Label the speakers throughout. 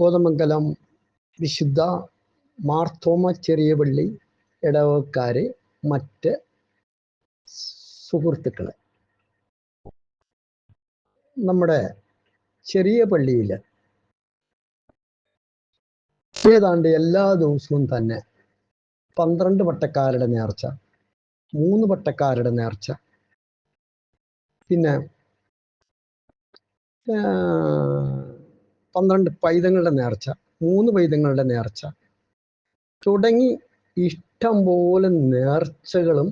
Speaker 1: കോതമംഗലം വിശുദ്ധ മാർത്തോമ ചെറിയ പള്ളി ഇടവക്കാര് മറ്റ് സുഹൃത്തുക്കൾ. നമ്മുടെ ചെറിയ പള്ളിയിൽ ഏതാണ്ട് എല്ലാ ദിവസവും തന്നെ പന്ത്രണ്ട് പട്ടക്കാരുടെ നേർച്ച മൂന്ന് പട്ടക്കാരുടെ നേർച്ച പിന്നെ പന്ത്രണ്ട് പൈതങ്ങളുടെ നേർച്ച മൂന്ന് പൈതങ്ങളുടെ നേർച്ച. തുടങ്ങി ഇഷ്ടം പോലെ നേർച്ചകളും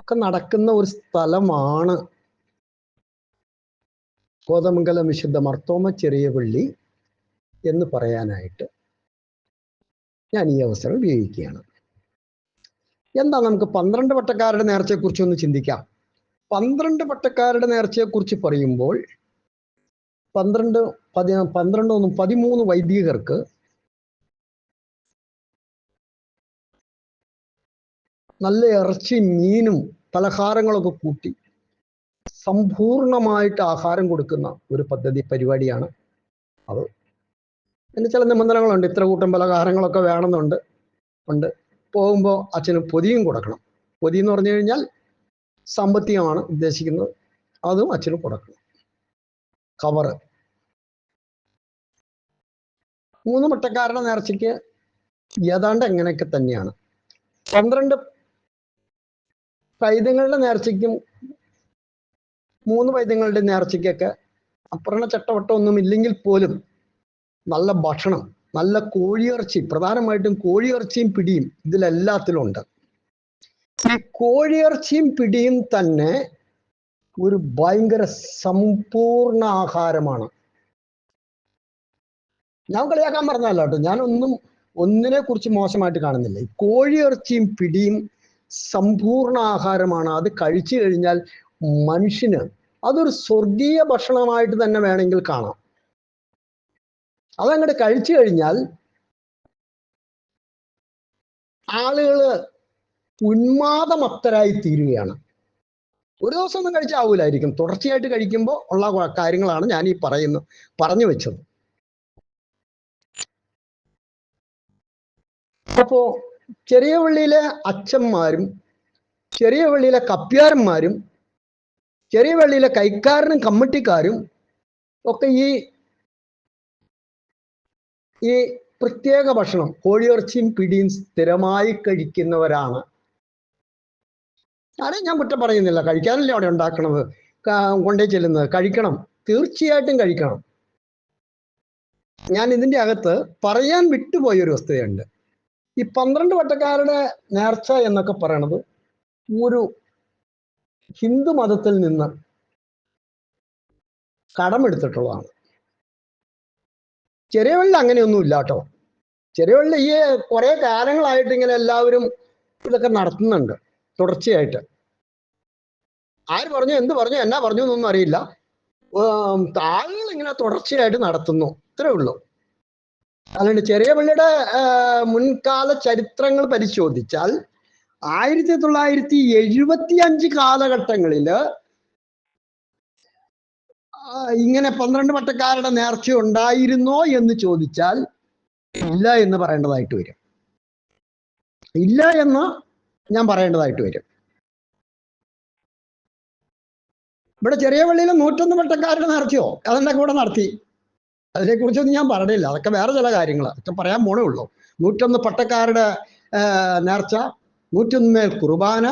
Speaker 1: ഒക്കെ നടക്കുന്ന ഒരു സ്ഥലമാണ് കോതമംഗലം വിശുദ്ധ മർത്തോമ ചെറിയ പള്ളി എന്ന് പറയാനായിട്ട് ഞാൻ ഈ അവസരം ഉപയോഗിക്കുകയാണ്. എന്താ നമുക്ക് പന്ത്രണ്ട് പട്ടക്കാരുടെ നേർച്ചയെക്കുറിച്ച് ഒന്ന് ചിന്തിക്കാം. പന്ത്രണ്ട് പട്ടക്കാരുടെ നേർച്ചയെക്കുറിച്ച് പറയുമ്പോൾ പന്ത്രണ്ട് പതി പന്ത്രണ്ട് ഒന്നും പതിമൂന്ന് വൈദികർക്ക് നല്ല ഇറച്ചി മീനും പലഹാരങ്ങളൊക്കെ കൂട്ടി സമ്പൂർണമായിട്ട് ആഹാരം കൊടുക്കുന്ന ഒരു പദ്ധതി പരിപാടിയാണ് അത്. പിന്നെ ചില നിബന്ധനകളുണ്ട്. ഇത്ര കൂട്ടം പലഹാരങ്ങളൊക്കെ വേണമെന്നുണ്ട്. ഉണ്ട്. പോകുമ്പോൾ അച്ഛന് പൊതിയും കൊടുക്കണം. പൊതി എന്ന് പറഞ്ഞു കഴിഞ്ഞാൽ സാമ്പത്തികമാണ് ഉദ്ദേശിക്കുന്നത്. അതും അച്ഛന് കൊടുക്കണം. കവറ്. മൂന്ന് മുട്ടക്കാരുടെ നേർച്ചയ്ക്ക് ഏതാണ്ട് എങ്ങനെയൊക്കെ തന്നെയാണ്. പന്ത്രണ്ട് പൈതങ്ങളുടെ നേർച്ചയ്ക്കും മൂന്ന് പൈതങ്ങളുടെ നേർച്ചയ്ക്കൊക്കെ അപ്പുറണ ചട്ടവട്ടം ഒന്നും ഇല്ലെങ്കിൽ പോലും നല്ല ഭക്ഷണം നല്ല കോഴിയിറച്ചി പ്രധാനമായിട്ടും കോഴിയിറച്ചിയും പിടിയും ഇതിലെല്ലാത്തിലും ഉണ്ട്. ഈ കോഴിയിറച്ചിയും പിടിയും തന്നെ ഒരു ഭയങ്കര സമ്പൂർണ ആഹാരമാണ്. ഞാൻ കളിയാക്കാൻ പറഞ്ഞല്ല കേട്ടോ. ഞാനൊന്നും ഒന്നിനെ കുറിച്ച് മോശമായിട്ട് കാണുന്നില്ല. ഈ കോഴിയിറച്ചിയും പിടിയും സമ്പൂർണ ആഹാരമാണ്. അത് കഴിച്ചു കഴിഞ്ഞാൽ മനുഷ്യന് അതൊരു സ്വർഗീയ ഭക്ഷണമായിട്ട് തന്നെ വേണമെങ്കിൽ കാണാം. അതങ്ങോട്ട് കഴിച്ചു കഴിഞ്ഞാൽ ആളുകൾ ഉന്മാദമത്തരായി തീരുകയാണ്. ഒരു ദിവസം ഒന്നും കഴിച്ചാവൂലായിരിക്കും. തുടർച്ചയായിട്ട് കഴിക്കുമ്പോൾ ഉള്ള കാര്യങ്ങളാണ് ഞാൻ ഈ പറയുന്നു പറഞ്ഞു വെച്ചത്. അപ്പോ ചെറിയ പള്ളിയിലെ അച്ഛന്മാരും ചെറിയ പള്ളിയിലെ കപ്പ്യാരന്മാരും ചെറിയ പള്ളിയിലെ കൈക്കാരനും കമ്മിറ്റിക്കാരും ഒക്കെ ഈ ഈ പ്രത്യേക ഭക്ഷണം കോഴിയിറച്ചിയും പിടിയും സ്ഥിരമായി കഴിക്കുന്നവരാണ്. ആരെ ഞാൻ കുറ്റം പറയുന്നില്ല. കഴിക്കാനല്ലേ അവിടെ ഉണ്ടാക്കണത്? കൊണ്ടേ ചെല്ലുന്നത്. കഴിക്കണം. തീർച്ചയായിട്ടും കഴിക്കണം. ഞാൻ ഇതിന്റെ അകത്ത് പറയാൻ വിട്ടുപോയ ഒരു വസ്തുതയുണ്ട് ഈ പന്ത്രണ്ട് വട്ടക്കാരുടെ നേർച്ച എന്നൊക്കെ പറയണത് ഒരു ഹിന്ദു മതത്തിൽ നിന്ന് കടമെടുത്തിട്ടുള്ളതാണ്. ചെറിയ വെള്ളം അങ്ങനെയൊന്നും ഇല്ല കേട്ടോ ചെറിയ ഈ കുറെ കാലങ്ങളായിട്ട് ഇങ്ങനെ എല്ലാവരും ഇതൊക്കെ നടത്തുന്നുണ്ട് തുടർച്ചയായിട്ട്. ആര് പറഞ്ഞു എന്ത് പറഞ്ഞു എന്നാ പറഞ്ഞു എന്നൊന്നും അറിയില്ല. ആളുകൾ ഇങ്ങനെ തുടർച്ചയായിട്ട് നടത്തുന്നു. ഇത്രേ ഉള്ളൂ. അല്ലാണ്ട് ചെറിയ പള്ളിയുടെ മുൻകാല ചരിത്രങ്ങൾ പരിശോധിച്ചാൽ ആയിരത്തി തൊള്ളായിരത്തി എഴുപത്തി അഞ്ച് കാലഘട്ടങ്ങളിൽ ഇങ്ങനെ പന്ത്രണ്ട് പട്ടക്കാരുടെ നേർച്ച ഉണ്ടായിരുന്നോ എന്ന് ചോദിച്ചാൽ ഇല്ല എന്ന് പറയേണ്ടതായിട്ട് വരും. ഇല്ല എന്ന് ഞാൻ പറയേണ്ടതായിട്ട് വരും. ഇവിടെ ചെറിയ പള്ളിയിൽ നൂറ്റൊന്ന് പട്ടക്കാരുടെ നേർച്ചയോ? അതെന്നൊക്കെ കൂടെ നടത്തി? അതിനെക്കുറിച്ചൊന്നും ഞാൻ പറഞ്ഞില്ല. അതൊക്കെ വേറെ ചില കാര്യങ്ങൾ അതൊക്കെ പറയാൻ പോണേ ഉള്ളൂ. നൂറ്റൊന്ന് പട്ടക്കാരുടെ നേർച്ച നൂറ്റൊന്മേൽ കുർബാന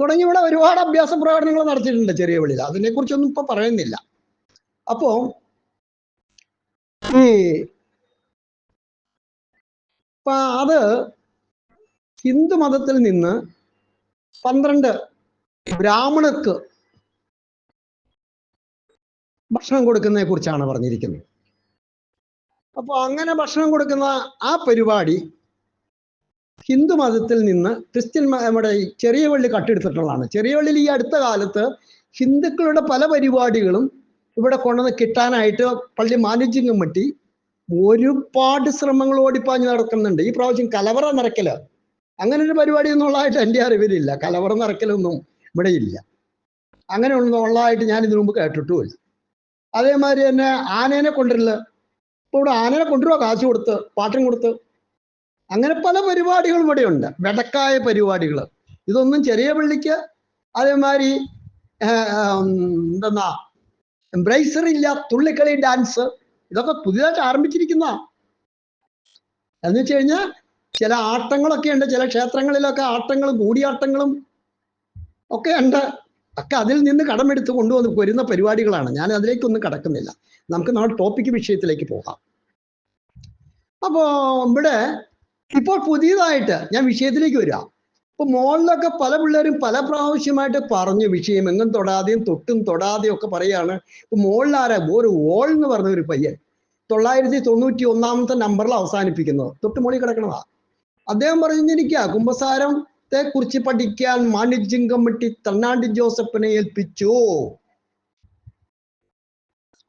Speaker 1: തുടങ്ങി ഇവിടെ ഒരുപാട് അഭ്യാസ പ്രകടനങ്ങൾ നടത്തിയിട്ടുണ്ട് ചെറിയ പള്ളിയിൽ അതിനെക്കുറിച്ചൊന്നും ഇപ്പൊ പറയുന്നില്ല. അപ്പോ ഈ അത് ഹിന്ദു മതത്തിൽ നിന്ന് പന്ത്രണ്ട് ബ്രാഹ്മണർക്ക് ഭക്ഷണം കൊടുക്കുന്നതിനെ കുറിച്ചാണ് പറഞ്ഞിരിക്കുന്നത്. അപ്പൊ അങ്ങനെ ഭക്ഷണം കൊടുക്കുന്ന ആ പരിപാടി ഹിന്ദു മതത്തിൽ നിന്ന് ക്രിസ്ത്യൻ നമ്മുടെ ചെറിയ പള്ളി കട്ടെടുത്തിട്ടുള്ളതാണ്. ചെറിയ പള്ളിയിൽ ഈ അടുത്ത കാലത്ത് ഹിന്ദുക്കളുടെ പല പരിപാടികളും ഇവിടെ കൊണ്ടുവന്ന് കിട്ടാനായിട്ട് പള്ളി മാനേജിംഗ് കമ്മിറ്റി ഒരുപാട് ശ്രമങ്ങൾ ഓടിപ്പാഞ്ഞ് നടക്കുന്നുണ്ട്. ഈ പ്രാവശ്യം കലവറ നിറയ്ക്കൽ. അങ്ങനെ ഒരു പരിപാടി ഒന്നും ഉള്ളതായിട്ട് എന്റെ അറിവിലില്ല. കലവറ നിറയ്ക്കലൊന്നും ഇവിടെ ഇല്ല. അങ്ങനെ ഒന്നും ഉള്ളതായിട്ട് ഞാൻ ഇതിനു മുമ്പ് കേട്ടിട്ടുമില്ല. അതേമാതിരി തന്നെ ആനേനെ കൊണ്ടുവരൽ. ഇപ്പൊ ഇവിടെ ആനനെ കൊണ്ടുവരുവാ? കാശ് കൊടുത്ത് പാട്ടും കൊടുത്ത്? അങ്ങനെ പല പരിപാടികളും ഇവിടെ ഉണ്ട് വെടക്കായ പരിപാടികൾ ഇതൊന്നും ചെറിയ പള്ളിക്ക് അതേമാതിരി എന്തെന്നാ എംബ്രൈസർ ഇല്ല തുള്ളിക്കളി ഡാൻസ് ഇതൊക്കെ പുതിയതായിട്ട് ആരംഭിച്ചിരിക്കുന്ന. എന്ന് വെച്ച് കഴിഞ്ഞാൽ ചില ആട്ടങ്ങളൊക്കെ ഉണ്ട്. ചില ക്ഷേത്രങ്ങളിലൊക്കെ ആട്ടങ്ങളും കൂടിയാട്ടങ്ങളും ഒക്കെ ഉണ്ട്. ഒക്കെ അതിൽ നിന്ന് കടമെടുത്ത് കൊണ്ടുവന്ന് വരുന്ന പരിപാടികളാണ്. ഞാൻ അതിലേക്കൊന്നും കടക്കുന്നില്ല. നമുക്ക് നമ്മുടെ ടോപ്പിക് വിഷയത്തിലേക്ക് പോകാം. അപ്പോ ഇവിടെ ഇപ്പോൾ പുതിയതായിട്ട് ഞാൻ വിഷയത്തിലേക്ക് വരാം ഇപ്പൊ മോളിലൊക്കെ പല പിള്ളേരും പല പ്രാവശ്യമായിട്ട് പറഞ്ഞു വിഷയം എങ്ങും തൊടാതെയും തൊട്ടും തൊടാതെയും ഒക്കെ പറയാണ്. ഇപ്പൊ മോളിലാരാ? ഒരു ഓൾ എന്ന് പറഞ്ഞ ഒരു പയ്യൻ. തൊള്ളായിരത്തി തൊണ്ണൂറ്റി ഒന്നാമത്തെ നമ്പറിൽ അവസാനിപ്പിക്കുന്നത് തൊട്ട് മോളിൽ കിടക്കണതാ. അദ്ദേഹം പറഞ്ഞിരിക്കുക കുംഭസാരത്തെ കുറിച്ച് പഠിക്കാൻ മാണിജ്യം കമ്മിറ്റി തണ്ണാണ്ടി ജോസഫിനെ ഏൽപ്പിച്ചു.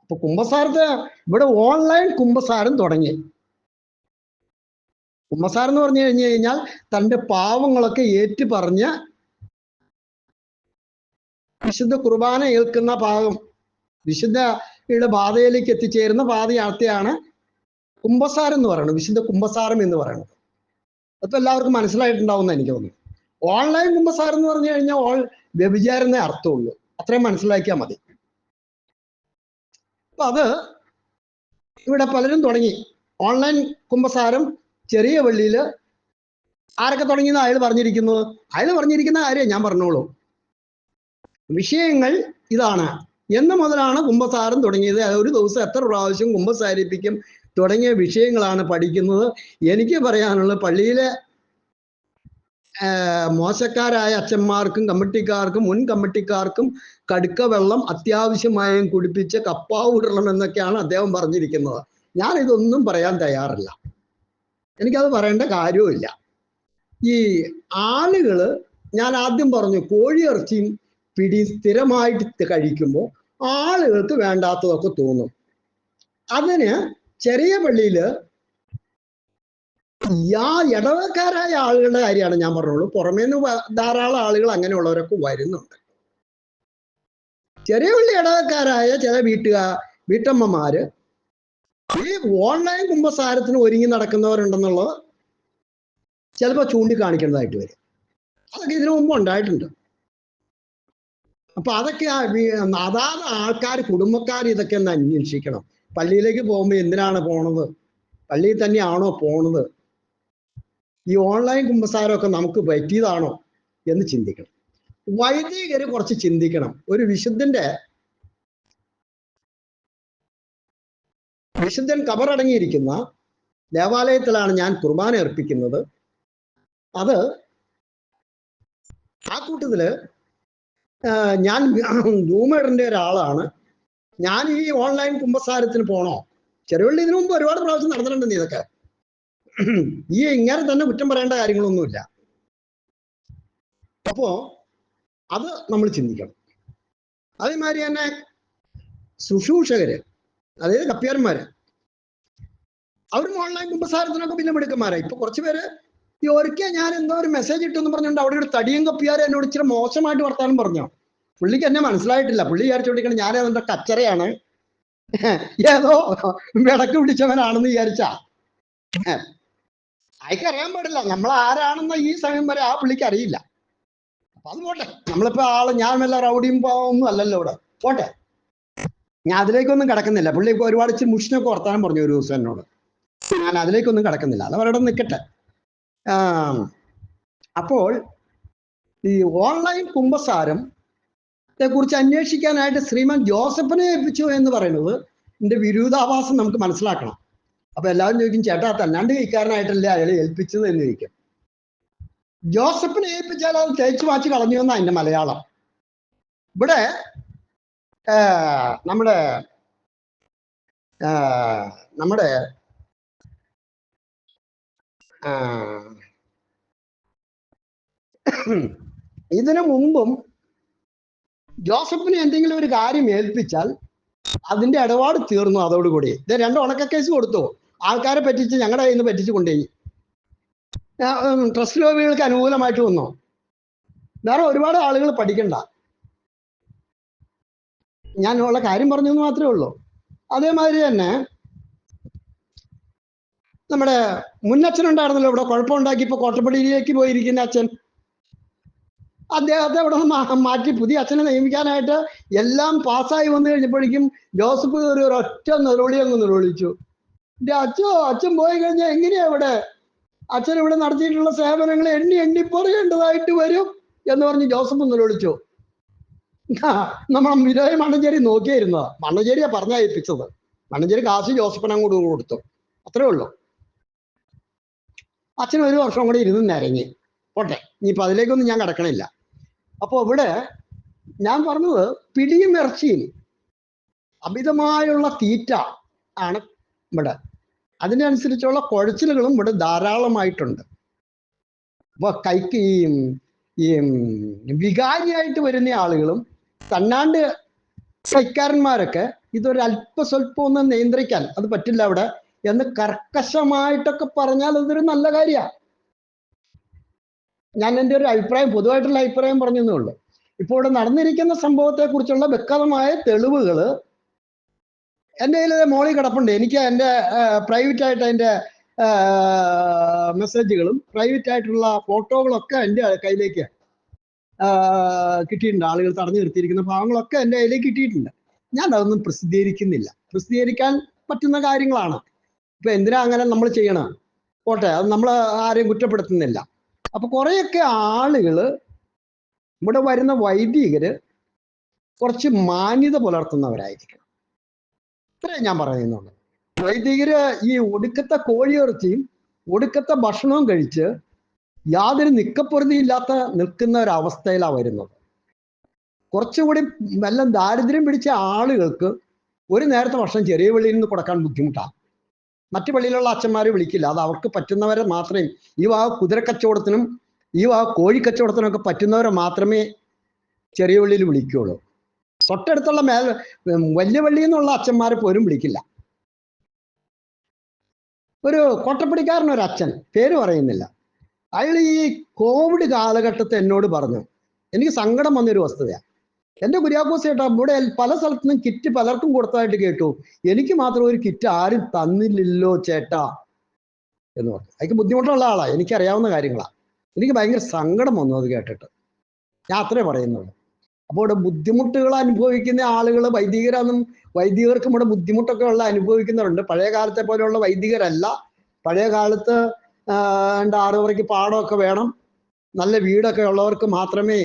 Speaker 1: അപ്പൊ കുംഭസാരത്ത് ഇവിടെ ഓൺലൈൻ കുംഭസാരം തുടങ്ങി. കുംഭസാരം എന്ന് പറഞ്ഞു കഴിഞ്ഞു കഴിഞ്ഞാൽ തന്റെ പാവങ്ങളൊക്കെ ഏറ്റു പറഞ്ഞ് വിശുദ്ധ കുർബാന ഏൽക്കുന്ന ഭാഗം വിശുദ്ധയുടെ ബാധയിലേക്ക് എത്തിച്ചേരുന്ന പാതയാത്രയാണ് കുംഭസാരം എന്ന് പറയുന്നത് വിശുദ്ധ കുംഭസാരം എന്ന് പറയുന്നത്. അപ്പൊ എല്ലാവർക്കും മനസ്സിലായിട്ടുണ്ടാവും എനിക്ക് തോന്നുന്നു. ഓൺലൈൻ കുമ്പസാർ എന്ന് പറഞ്ഞു കഴിഞ്ഞാൽ ഓൾ വ്യഭിചാരെന്നേ അർത്ഥമുള്ളൂ. അത്രയും മനസ്സിലാക്കിയാൽ മതി. അപ്പൊ അത് ഇവിടെ പലരും തുടങ്ങി. ഓൺലൈൻ കുമ്പസാരം ചെറിയ പള്ളിയിൽ ആരൊക്കെ തുടങ്ങിയെന്ന് അയാൾ പറഞ്ഞിരിക്കുന്നത്? അയാൾ പറഞ്ഞിരിക്കുന്ന കാര്യം ഞാൻ പറഞ്ഞോളൂ. വിഷയങ്ങൾ ഇതാണ്. എന്ന് മുതലാണ് കുംഭസാരം തുടങ്ങിയത്. ഒരു ദിവസം എത്ര പ്രാവശ്യം കുംഭസാരിപ്പിക്കും തുടങ്ങിയ വിഷയങ്ങളാണ് പഠിക്കുന്നത്. എനിക്ക് പറയാനുള്ളത് പള്ളിയിലെ മോശക്കാരായ അച്ഛന്മാർക്കും കമ്മിറ്റിക്കാർക്കും മുൻ കമ്മിറ്റിക്കാർക്കും കടുക്ക വെള്ളം അത്യാവശ്യമായും കുടിപ്പിച്ച് കപ്പാവ് വിടണം എന്നൊക്കെയാണ് അദ്ദേഹം പറഞ്ഞിരിക്കുന്നത്. ഞാൻ ഇതൊന്നും പറയാൻ തയ്യാറില്ല. എനിക്കത് പറയേണ്ട കാര്യവുമില്ല. ഈ ആളുകൾ ഞാൻ ആദ്യം പറഞ്ഞു കോഴിയിറച്ചിയും പിടി സ്ഥിരമായിട്ട് കഴിക്കുമ്പോൾ ആളുകൾക്ക് വേണ്ടാത്തതൊക്കെ തോന്നും. അതിന് ചെറിയ പള്ളിയിൽ യാ ഇടവക്കാരായ ആളുകളുടെ കാര്യമാണ് ഞാൻ പറഞ്ഞോളൂ പുറമേ നിന്ന് ധാരാളം ആളുകൾ അങ്ങനെയുള്ളവരൊക്കെ വരുന്നുണ്ട്. ചെറിയ ഉള്ളി ഇടവക്കാരായ ചില വീട്ടുകാർ വീട്ടമ്മമാര് ഈ ഓൺലൈൻ കുംഭസാരത്തിന് ഒരുങ്ങി നടക്കുന്നവരുണ്ടെന്നുള്ളത് ചിലപ്പോൾ ചൂണ്ടിക്കാണിക്കേണ്ടതായിട്ട് വരും. അതൊക്കെ ഇതിനു മുമ്പ് ഉണ്ടായിട്ടുണ്ട്. അപ്പൊ അതൊക്കെ അതാത് ആൾക്കാർ കുടുംബക്കാർ ഇതൊക്കെ ഒന്ന് അന്വേഷിക്കണം. പള്ളിയിലേക്ക് പോകുമ്പോൾ എന്തിനാണ് പോണത്? പള്ളിയിൽ തന്നെയാണോ പോണത്? ഈ ഓൺലൈൻ കുമ്പസാരമൊക്കെ നമുക്ക് പറ്റിയതാണോ എന്ന് ചിന്തിക്കണം. വൈദികര് കുറച്ച് ചിന്തിക്കണം. ഒരു വിശുദ്ധന്റെ വിശുദ്ധൻ കബറടങ്ങിയിരിക്കുന്ന ദേവാലയത്തിലാണ് ഞാൻ കുർബാന അർപ്പിക്കുന്നത്. അത് ആ കൂട്ടത്തിൽ ഞാൻ ധൂമേടന്റെ ഒരാളാണ്. ഞാൻ ഈ ഓൺലൈൻ കുമ്പസാരത്തിന് പോണോ? ചെറുവള്ളി ഇതിനു മുമ്പ് ഒരുപാട് പ്രാവശ്യം നടന്നിട്ടുണ്ട് ഇതൊക്കെ. ഈ ഇങ്ങനെ തന്നെ കുറ്റം പറയേണ്ട കാര്യങ്ങളൊന്നുമില്ല. അപ്പോ അത് നമ്മൾ ചിന്തിക്കണം. അതേമാതിരി തന്നെ ശുശ്രൂഷകര് അതായത് കപ്പ്യാരന്മാര് അവരും ഓൺലൈൻ കുമ്പസാരത്തിനൊക്കെ പിന്നെ മിടുക്കന്മാരായി ഇപ്പൊ കുറച്ച് പേര് ഈ ഒരിക്കൽ ഞാൻ എന്തോ ഒരു മെസ്സേജ് ഇട്ടെന്ന് പറഞ്ഞുകൊണ്ട് അവിടെ ഒരു തടിയും കപ്പിയാരും എന്നോട് ഇച്ചിരി മോശമായിട്ട് വർത്താനം പറഞ്ഞോ. പുള്ളിക്ക് എന്നെ മനസ്സിലായിട്ടില്ല. പുള്ളി വിചാരിച്ചോണ്ടിരിക്കണം ഞാൻ അതിന്റെ കച്ചറയാണ്. ഏതോ വിടക്ക് പിടിച്ചവനാണെന്ന് വിചാരിച്ചാ. അയക്ക് അറിയാൻ പാടില്ല. നമ്മൾ ആരാണെന്ന് ഈ സമയം വരെ ആ പുള്ളിക്ക് അറിയില്ല. അപ്പൊ അത് പോട്ടെ. നമ്മളിപ്പോ ആൾ ഞാൻ വല്ല റൗഡിയും ഒന്നും അല്ലല്ലോ ഇവിടെ. പോട്ടെ. ഞാൻ അതിലേക്കൊന്നും കിടക്കുന്നില്ല. പുള്ളി ഒരുപാട് ഇച്ചിരി മുഷിനൊക്കെ വർത്താനം പറഞ്ഞു ഒരു ദിവസം എന്നോട്. ഞാൻ അതിലേക്കൊന്നും കിടക്കുന്നില്ല. അത് അവരുടെ നിൽക്കട്ടെ അപ്പോൾ ഈ ഓൺലൈൻ കുംഭസാരം കുറിച്ച് അന്വേഷിക്കാനായിട്ട് ശ്രീമാൻ ജോസഫിനെ ഏൽപ്പിച്ചു എന്ന് പറയുന്നത് എന്റെ വിരോധാഭാസം നമുക്ക് മനസ്സിലാക്കണം. അപ്പൊ എല്ലാവരും ചോദിക്കും ചേട്ടാ തന്നാണ്ട് കൈക്കാരനായിട്ടല്ലേ അയാൾ ഏൽപ്പിച്ചത്? എന്ന് ചോദിക്കും. ജോസഫിനെ ഏൽപ്പിച്ചാൽ അത് തേച്ചു മാറ്റി കളഞ്ഞു എന്നാ അതിന്റെ മലയാളം. ഇവിടെ നമ്മുടെ നമ്മുടെ ഇതിനു മുമ്പും ജോസഫിന് എന്തെങ്കിലും ഒരു കാര്യം ഏൽപ്പിച്ചാൽ അതിന്റെ ഇടപാട് തീർന്നു അതോടുകൂടി. ഇത് രണ്ട് കേസ് കൊടുത്തു. ആൾക്കാരെ പറ്റിച്ച് ഞങ്ങളുടെ കയ്യിൽ നിന്ന് പറ്റിച്ച് കൊണ്ടുപോയി ട്രസ്റ്റ് ലോബികൾക്ക് അനുകൂലമായിട്ട് വന്നു? വേറെ ഒരുപാട് ആളുകൾ പഠിക്കണ്ട. ഞാൻ ഉള്ള കാര്യം പറഞ്ഞു എന്ന് മാത്രമേ ഉള്ളൂ. അതേമാതിരി തന്നെ നമ്മുടെ മുന്നച്ഛൻ ഉണ്ടായിരുന്നല്ലോ ഇവിടെ കുഴപ്പമുണ്ടാക്കി ഇപ്പൊ കോട്ടപ്പടിയിലേക്ക് പോയിരിക്കുന്ന അച്ഛൻ. അദ്ദേഹത്തെ നിന്ന് മാറ്റി പുതിയ അച്ഛനെ നിയമിക്കാനായിട്ട് എല്ലാം പാസ്സായി വന്നു കഴിഞ്ഞപ്പോഴേക്കും ജോസഫ് ഒരു ഒറ്റ നിലവിളി അങ്ങ് നിലവിളിച്ചു എന്റെ അച്ഛോ അച്ഛൻ പോയി കഴിഞ്ഞാൽ എങ്ങനെയാ ഇവിടെ? അച്ഛൻ ഇവിടെ നടത്തിയിട്ടുള്ള സേവനങ്ങൾ എണ്ണി എണ്ണി പറയേണ്ടതായിട്ട് വരും എന്ന് പറഞ്ഞ് ജോസഫ് ഒന്ന് വിളിച്ചു. നമ്മളെ വിനോയ മണ്ണഞ്ചേരി നോക്കിയിരുന്നതാ മണ്ണഞ്ചേരിയാ പറഞ്ഞയപ്പിച്ചത് മണ്ണഞ്ചേരി കാശ് ജോസഫിനെ അങ്ങോട്ട് കൊടുത്തു. അത്രേ ഉള്ളൂ. അച്ഛൻ ഒരു വർഷം കൂടെ ഇരുന്ന് നിരങ്ങി. പോട്ടെ ഇനിയിപ്പോ അതിലേക്കൊന്നും ഞാൻ കിടക്കണില്ല. അപ്പോൾ ഇവിടെ ഞാൻ പറഞ്ഞത് പിടിയും ഇറച്ചിയും അമിതമായുള്ള തീറ്റ ആണ് ഇവിടെ. അതിനനുസരിച്ചുള്ള കുഴച്ചിലുകളും ഇവിടെ ധാരാളമായിട്ടുണ്ട്. അപ്പൊ കൈക്ക് ഈ ഈ വികാരിയായിട്ട് വരുന്ന ആളുകളും തന്നാണ്ട് കൈക്കാരന്മാരൊക്കെ ഇതൊരു അല്പസ്വല്പം ഒന്ന് നിയന്ത്രിക്കാൻ അത് പറ്റില്ല അവിടെ എന്ന് കർക്കശമായിട്ടൊക്കെ പറഞ്ഞാൽ അതൊരു നല്ല കാര്യമാണ് ഞാൻ എന്റെ ഒരു അഭിപ്രായം പൊതുവായിട്ടുള്ള അഭിപ്രായം പറഞ്ഞതേ ഉള്ളൂ. ഇപ്പോൾ ഇവിടെ നടന്നിരിക്കുന്ന സംഭവത്തെ കുറിച്ചുള്ള വ്യക്തമായ തെളിവുകൾ എന്റെ കയ്യിൽ മോളിൽ കിടപ്പുണ്ട്. എനിക്ക് എന്റെ പ്രൈവറ്റ് ആയിട്ട് അതിന്റെ മെസ്സേജുകളും പ്രൈവറ്റ് ആയിട്ടുള്ള ഫോട്ടോകളൊക്കെ എന്റെ കയ്യിലേക്ക് കിട്ടിയിട്ടുണ്ട്. ആളുകൾ തടഞ്ഞു നിർത്തിയിരിക്കുന്ന ഭാഗങ്ങളൊക്കെ എന്റെ കയ്യിലേക്ക് കിട്ടിയിട്ടുണ്ട്. ഞാൻ അതൊന്നും പ്രസിദ്ധീകരിക്കുന്നില്ല. പ്രസിദ്ധീകരിക്കാൻ പറ്റുന്ന കാര്യങ്ങളാണ്. ഇപ്പൊ എന്തിനാ അങ്ങനെ നമ്മൾ ചെയ്യണം? പോട്ടെ അത് നമ്മൾ ആരെയും കുറ്റപ്പെടുത്തുന്നില്ല. അപ്പൊ കുറേയൊക്കെ ആളുകൾ ഇവിടെ വരുന്ന വൈദികര് കുറച്ച് മാന്യത പുലർത്തുന്നവരായിരിക്കണം. ഇത്രേ ഞാൻ പറയുന്നുള്ളൂ. വൈദികര് ഈ ഒടുക്കത്തെ കോഴിയിറച്ചിയും ഒടുക്കത്തെ ഭക്ഷണവും കഴിച്ച് യാതൊരു നിക്കപ്പൊറുതിയില്ലാത്ത നിൽക്കുന്ന ഒരവസ്ഥയിലാണ് വരുന്നത്. കുറച്ചുകൂടി നല്ല ദാരിദ്ര്യം പിടിച്ച ആളുകൾക്ക് ഒരു നേരത്തെ ഭക്ഷണം ചെറിയ പള്ളിയിൽ നിന്ന് കൊടുക്കാൻ ബുദ്ധിമുട്ടാണ് മറ്റു പള്ളിയിലുള്ള അച്ഛന്മാരെ വിളിക്കില്ല. അത് അവർക്ക് പറ്റുന്നവരെ മാത്രമേ ഈ വാ കുതിരക്കച്ചവടത്തിനും ഈ വാ കോഴിക്കച്ചവടത്തിനൊക്കെ പറ്റുന്നവരെ മാത്രമേ ചെറിയ പള്ളിയിൽ വിളിക്കുകയുള്ളൂ തൊട്ടടുത്തുള്ള മേൽ വലിയ പള്ളിയിൽ നിന്നുള്ള അച്ഛന്മാർ പോലും വിളിക്കില്ല. ഒരു കോട്ടപ്പടിക്കാരൻ ഒരു അച്ഛൻ പേര് പറയുന്നില്ല. അയാൾ ഈ കോവിഡ് കാലഘട്ടത്തെ എന്നോട് പറഞ്ഞു. എനിക്ക് സങ്കടം വന്നൊരു വസ്തുതയാണ് എന്റെ കുര്യാക്കോസ് ചേട്ടാ ഇവിടെ പല സ്ഥലത്തുനിന്നും കിറ്റ് പലർക്കും കൊടുത്തതായിട്ട് കേട്ടു. എനിക്ക് മാത്രം ഒരു കിറ്റ് ആരും തന്നില്ലല്ലോ ചേട്ടാ എന്ന് പറഞ്ഞു. അതിക്ക് ബുദ്ധിമുട്ടുള്ള ആളാ. എനിക്കറിയാവുന്ന കാര്യങ്ങളാണ് എനിക്ക് ഭയങ്കര സങ്കടം വന്നു അത് കേട്ടിട്ട്. ഞാൻ അത്രേ പറയുന്നുള്ളൂ. അപ്പോൾ ഇവിടെ ബുദ്ധിമുട്ടുകൾ അനുഭവിക്കുന്ന ആളുകൾ വൈദികരാന്നും വൈദികർക്കും ഇവിടെ ബുദ്ധിമുട്ടൊക്കെ ഉള്ള അനുഭവിക്കുന്നവരുണ്ട്. പഴയ കാലത്തെ പോലെയുള്ള വൈദികരല്ല. പഴയ കാലത്ത് രണ്ട് ആറു വരയ്ക്ക് പാടമൊക്കെ വേണം. നല്ല വീടൊക്കെ ഉള്ളവർക്ക് മാത്രമേ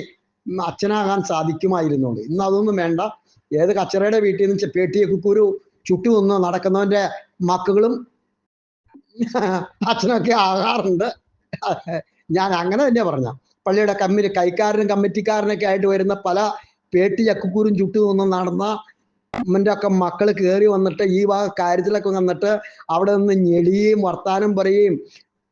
Speaker 1: അച്ഛനാകാൻ സാധിക്കുമായിരുന്നുള്ളൂ. ഇന്ന് അതൊന്നും വേണ്ട. ഏത് കച്ചറയുടെ വീട്ടിൽ നിന്ന് പേട്ടിയെ കുക്കൂരു ചുട്ടു നിന്ന് നടക്കുന്നവന്റെ മക്കളും അച്ഛനൊക്കെ ആകാറുണ്ട്. ഞാൻ അങ്ങനെ തന്നെ പറഞ്ഞ. പള്ളിയുടെ കമ്മിറ്റി കൈക്കാരനും കമ്മിറ്റിക്കാരനൊക്കെ ആയിട്ട് വരുന്ന പല പേട്ടി ചക്കുക്കൂരും ചുട്ടു നിന്ന് നടന്ന അമ്മന്റെ ഒക്കെ മക്കൾ കയറി വന്നിട്ട് ഈ വക കാര്യത്തിലൊക്കെ വന്നിട്ട് അവിടെ നിന്ന് ഞെളിയും വർത്താനം പറയുകയും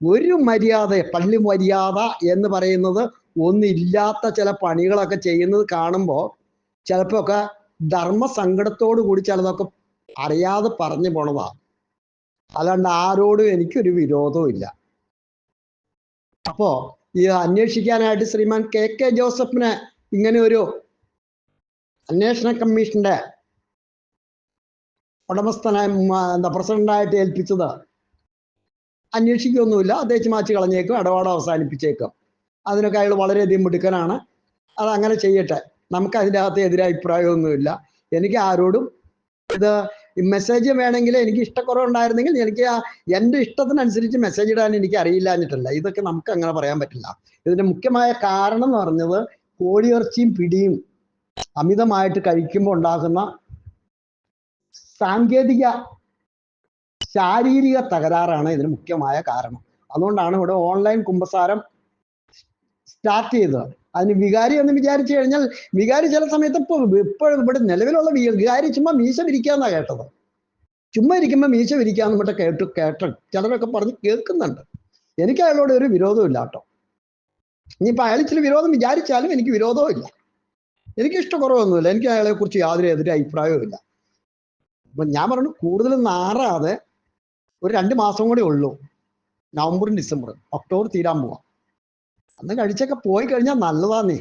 Speaker 1: ഒരു മര്യാദ പള്ളി മര്യാദ എന്ന് പറയുന്നത് ഒന്നില്ലാത്ത ചില പണികളൊക്കെ ചെയ്യുന്നത് കാണുമ്പോൾ ചിലപ്പോ ഒക്കെ ധർമ്മസങ്കടത്തോടു കൂടി ചിലതൊക്കെ അറിയാതെ പറഞ്ഞു പോണതാ. അല്ലാണ്ട് ആരോടും എനിക്കൊരു വിരോധവും ഇല്ല അപ്പോ ഈ അന്വേഷിക്കാനായിട്ട് ശ്രീമാൻ കെ കെ ജോസഫിന് ഇങ്ങനെ ഒരു അന്വേഷണ കമ്മീഷന്റെ ഉടമസ്ഥനായി എന്താ പ്രസിഡന്റായിട്ട് ഏൽപ്പിച്ചത്. അന്വേഷിക്കുകയൊന്നുമില്ല. അദ്ദേഹം മാറ്റി കളഞ്ഞേക്കും ഇടപാട് അവസാനിപ്പിച്ചേക്കും. അതിനൊക്കെ അയാൾ വളരെയധികം മിടുക്കനാണ്. അത് അങ്ങനെ ചെയ്യട്ടെ. നമുക്ക് അതിന്റെ അകത്ത് എതിരഭിപ്രായമൊന്നുമില്ല. എനിക്ക് ആരോടും ഇത് മെസ്സേജ് വേണമെങ്കിൽ എനിക്ക് ഇഷ്ടക്കുറവുണ്ടായിരുന്നെങ്കിൽ എനിക്ക് എന്റെ ഇഷ്ടത്തിനനുസരിച്ച് മെസ്സേജ് ഇടാൻ എനിക്ക് അറിയില്ല എന്നിട്ടല്ല ഇതൊക്കെ നമുക്ക് അങ്ങനെ പറയാൻ പറ്റില്ല. ഇതിന്റെ മുഖ്യമായ കാരണം എന്ന് പറഞ്ഞത് കോഴിയിറച്ചിയും പിടിയും അമിതമായിട്ട് കഴിക്കുമ്പോൾ ഉണ്ടാകുന്ന സാങ്കേതിക ശാരീരിക തകരാറാണ് ഇതിന് മുഖ്യമായ കാരണം. അതുകൊണ്ടാണ് ഇവിടെ ഓൺലൈൻ കുമ്പസാരം സ്റ്റാർട്ട് ചെയ്തത്. അതിന് വികാരി എന്ന് വിചാരിച്ചു കഴിഞ്ഞാൽ വികാരി ചില സമയത്ത് ഇപ്പൊ ഇപ്പോഴും ഇവിടെ നിലവിലുള്ള വികാരി ചുമ്മാ മീശ വിരിക്കാന്നാ കേട്ടത്. ചുമ്മാ ഇരിക്കുമ്പോ മീശ വിരിക്കാന്ന് മറ്റേ കേട്ടു കേട്ട ചിലരൊക്കെ പറഞ്ഞ് കേൾക്കുന്നുണ്ട്. എനിക്ക് അയാളോട് ഒരു വിരോധവും ഇല്ല കേട്ടോ. ഇനിയിപ്പോ അയാൾ ഇച്ചിരി വിരോധം വിചാരിച്ചാലും എനിക്ക് വിരോധവും ഇല്ല. എനിക്ക് ഇഷ്ടക്കുറവൊന്നുമില്ല. എനിക്ക് അയാളെ കുറിച്ച് യാതൊരു എതിരെ അഭിപ്രായവും ഇല്ല. അപ്പൊ ഞാൻ പറഞ്ഞു കൂടുതൽ നാറാതെ ഒരു രണ്ട് മാസം കൂടെ ഉള്ളൂ. നവംബറും ഡിസംബറും ഒക്ടോബർ തീരാൻ പോവാം. അന്ന് കഴിച്ചൊക്കെ പോയി കഴിഞ്ഞാൽ നല്ലതാന്നേ.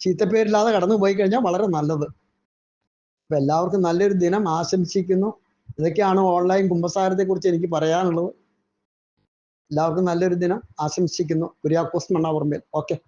Speaker 1: ചീത്തപ്പേരില്ലാതെ കടന്നു പോയി കഴിഞ്ഞാൽ വളരെ നല്ലത്. അപ്പൊ എല്ലാവർക്കും നല്ലൊരു ദിനം ആശംസിക്കുന്നു. ഇതൊക്കെയാണ് ഓൺലൈൻ കുമ്പസാരത്തെക്കുറിച്ച് എനിക്ക് പറയാനുള്ളത്. എല്ലാവർക്കും നല്ലൊരു ദിനം ആശംസിക്കുന്നു. കുര്യാക്കോസ് മണ്ണാപുറമ്പേൽ ഓക്കെ.